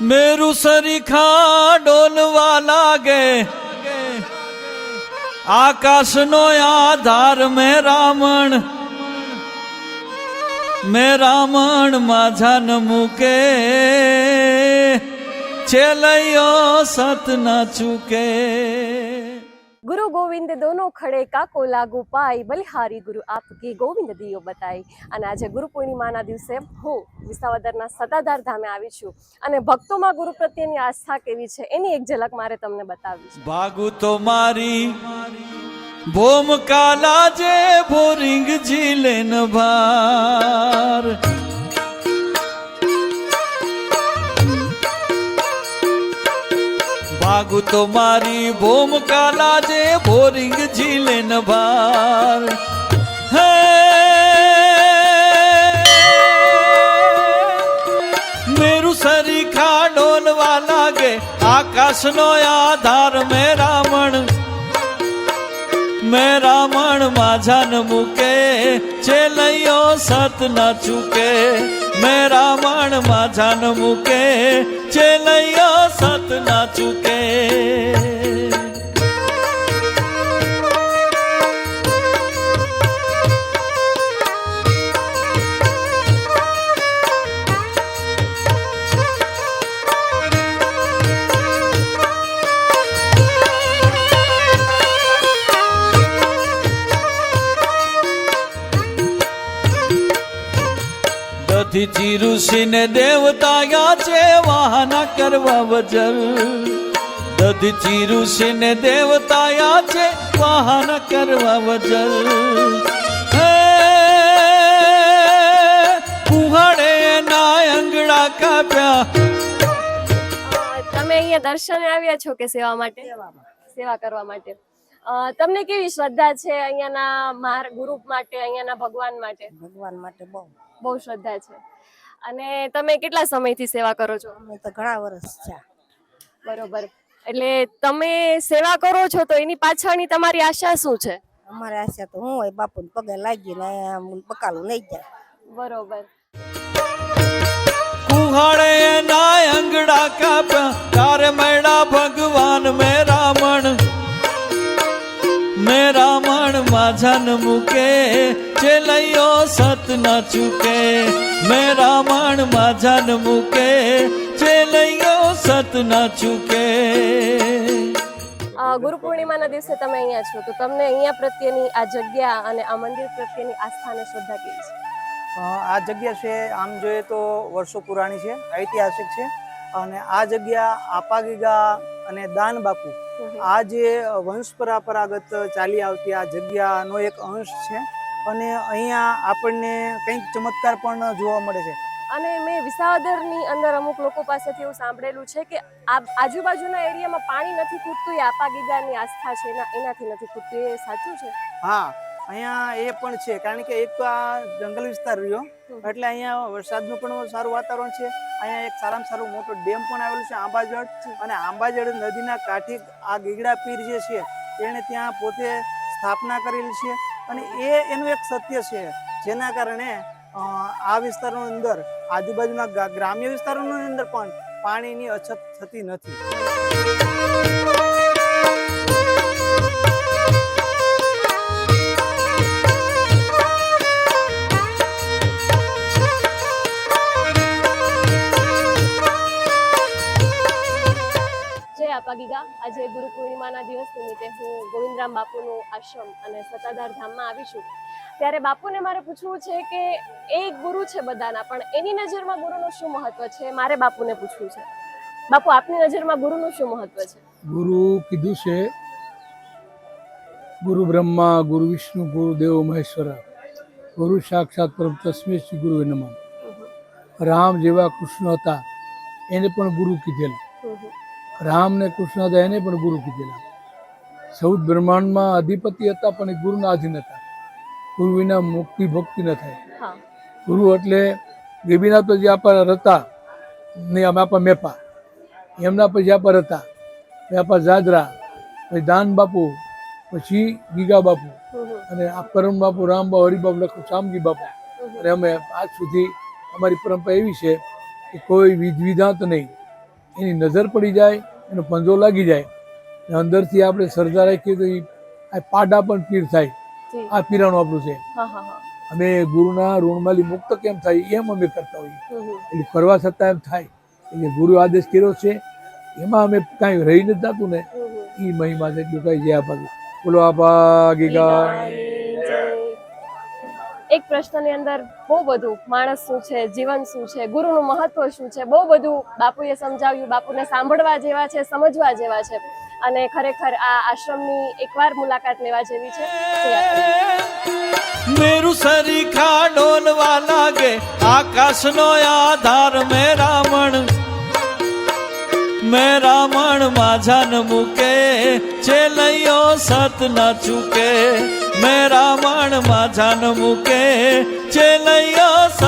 મેરુ સરીખા ડોલવા લાગે. આકાશનો આધાર મે રામણ મે રામણ માઝા ન મૂકે. છેલૈયો સત ન ચૂકે. गुरु ગોવિંદ દોનો ખડે કાકો લાગુ પાય, બલિહારી ગુરુ આપકી ગોવિંદ દિયો બતાય. અને આજે ગુરુ પૂર્ણિમાના દિવસે હું વિસાવદરના સતાધાર ધામે આવી છું અને ભક્તોમાં ગુરુ પ્રત્યેની આસ્થા કેવી છે એની એક ઝલક મારે તમને બતાવી છે. ભાગુ તો મારી, ભૂમકાલા જે ભોરિંગ જીલેન ભાર. ભાગુ તો મારી ભૂમ કાલા જે બોરિંગ ઝીલે ન ભાર. હે! મેરુ સરીખા ડોલવા લાગે, આકાશનો આધાર મેં રામણ મેં રાવણ માઝા ન મૂકે છેલૈયો સત ન ચૂકે. મેં રાવણ માઝા ન મૂકે છેલૈયો સત ન ચૂકે. દધીચી ઋષિને દેવતાયા છે વાહના કરવા વજલ દધીચી ઋષિને દેવતાયા છે વાહન કરવા વજલ હે કુહાડે ના અંગડા કાપ્યા. તમે અહીંયા દર્શને આવ્યા છો કે સેવા માટે? સેવા કરવા માટે. તમને કેવી શ્રદ્ધા છે અહીંયાના માર ગુરુ માટે અહીંયાના ભગવાન માટે? ભગવાન માટે બહુ. બહુ શ્રદ્ધા છે. અને તમે કેટલા સમયથી સેવા કરો છો? અમે તો ઘણા વર્ષ થયા. બરોબર. એટલે તમે સેવા કરો છો તો એની પાછળની તમારી આશા શું છે? અમારી આશા તો હું હોય બાપુ પગે લાગી ને બકાલું નહીં જાય. બરોબર. કુહાડે ના અંગડા કાપ્યા તારે મળ્યા ભગવાન મે રામણ મે રામણ માઝા ન મૂકે ચેલૈયો સત ન ચૂકે મેં રામણમાં જન મૂકે ચેલૈયો સત ન ચૂકે ગુરુ પૂર્ણિમાના દિવસે તમે અહીંયા છો તો તમને અહીંયા પ્રત્યેની આ જગ્યા અને આ મંદિર પ્રત્યેની આસ્થા અને શ્રદ્ધા કેવી છે? આ જગ્યા છે આમ જોઈએ તો વર્ષો પુરાણી છે ઐતિહાસિક છે અને આ જગ્યા આપાગીગા અને દાન બાપુ આ જે વંશ પરંપરાગત ચાલી આવતી આ જગ્યાનો એક અંશ છે અને અહીંયા આપણને કંઈક ચમત્કાર પણ જોવા મળે છે. અને મેં વિસાવદરની અંદર અમુક લોકો પાસેથી એવું સાંભળેલું છે કે આ આજુબાજુના એરિયામાં પાણી નથી ખૂટતું એ આપા ગીગાની આસ્થા છે એના એનાથી નથી ખૂટતું એ સાચું છે? હા અહીંયા એ પણ છે કારણ કે એક તો આ જંગલ વિસ્તાર રહ્યો એટલે અહીંયા વરસાદનું પણ સારું વાતાવરણ છે. અહીંયા એક સારામાં સારું મોટો ડેમ પણ આવેલું છે આંબાજળ. અને આંબાજળ નદીના કાંઠે આ ગીગડા પીર જે છે એણે ત્યાં પોતે સ્થાપના કરેલી છે. અને એ એનું એક સત્ય છે, જેના કારણે આ વિસ્તારોની અંદર, આજુબાજુના ગ્રામ્ય વિસ્તારોની અંદર પણ પાણીની અછત થતી નથી. આપા આજે ગુરુ પૂર્ણિમાના દિવસ નિમિત્તે હું ગોવિંદરામ બાપુનું આશ્રમ અને સતાધાર ધામમાં આવી છું. ત્યારે બાપુને મારે પૂછવું છે કે એ એક ગુરુ છે બધાના પણ એની નજરમાં ગુરુનું શું મહત્વ છે? મારે બાપુને પૂછવું છે. બાપુ આપની નજરમાં ગુરુનું શું મહત્વ છે? ગુરુ કીધું છે ગુરુ બ્રહ્મા ગુરુ વિષ્ણુ ગુરુ દેવ મહેશ્વર. ગુરુ સાક્ષાત પરમ તસ્મે શ્રી ગુરુ નમઃ. રામ જેવા કૃષ્ણ હતા એને પણ ગુરુ કીધેલા. રામ ને કૃષ્ણ હતા એને પણ ગુરુ કીધેલા. સૌદ બ્રહ્માંડમાં અધિપતિ હતા પણ એ ગુરુના આધીન હતા ગુરુ વિના મુક્તિ ભક્તિ ન થાય. ગુરુ એટલે ગેબીના તો જે આપણા હતા ને અમે આપણા મેપા. એમના પછી આપણા હતા. આપણા જાદરા પછી દાન બાપુ પછી ગીગા બાપુ અને આ કરમ બાપુ રામ બાપુ હરિબાપુ લખું શામજી બાપુ. અને અમે આજ સુધી અમારી પરંપરા એવી છે કે કોઈ વિધ વિધાંત નહીં. એની નજર પડી જાય એનો પંજો લાગી જાય. અને અંદરથી આપણે શ્રદ્ધા રાખીએ તો આ પાડા પણ પીર થાય. આ પીરાણું આપણું છે. અમે ગુરુના ઋણમાલી મુક્ત કેમ થાય એમ અમે કરતા હોઈએ. એટલે કરવા છતાં એમ થાય. એટલે ગુરુ આદેશ કર્યો છે. એમાં અમે કાંઈ રહી નથી જતું ને. એ મહિમા છે. એટલું કાંઈ જયા ભાગી બોલો આ ભાગી ગયા. એક પ્રશ્નની અંદર બહુ બધું માણસ શું છે, જીવન શું છે, ગુરુનું મહત્વ શું છે, બહુ બધું બાપુએ સમજાવ્યું, બાપુને સાંભળવા જેવા છે, સમજવા જેવા છે. અને ખરેખર આ આશ્રમની એકવાર મુલાકાત લેવા જેવી છે. મેરું સરીખા ડોલવા લાગે, આકાશનો આધાર મે રામણ મે રામણ માઝાન મૂકે ચેલૈયો સત ન ચૂકે. મેં રાવણ જાન મૂકે ચૂકે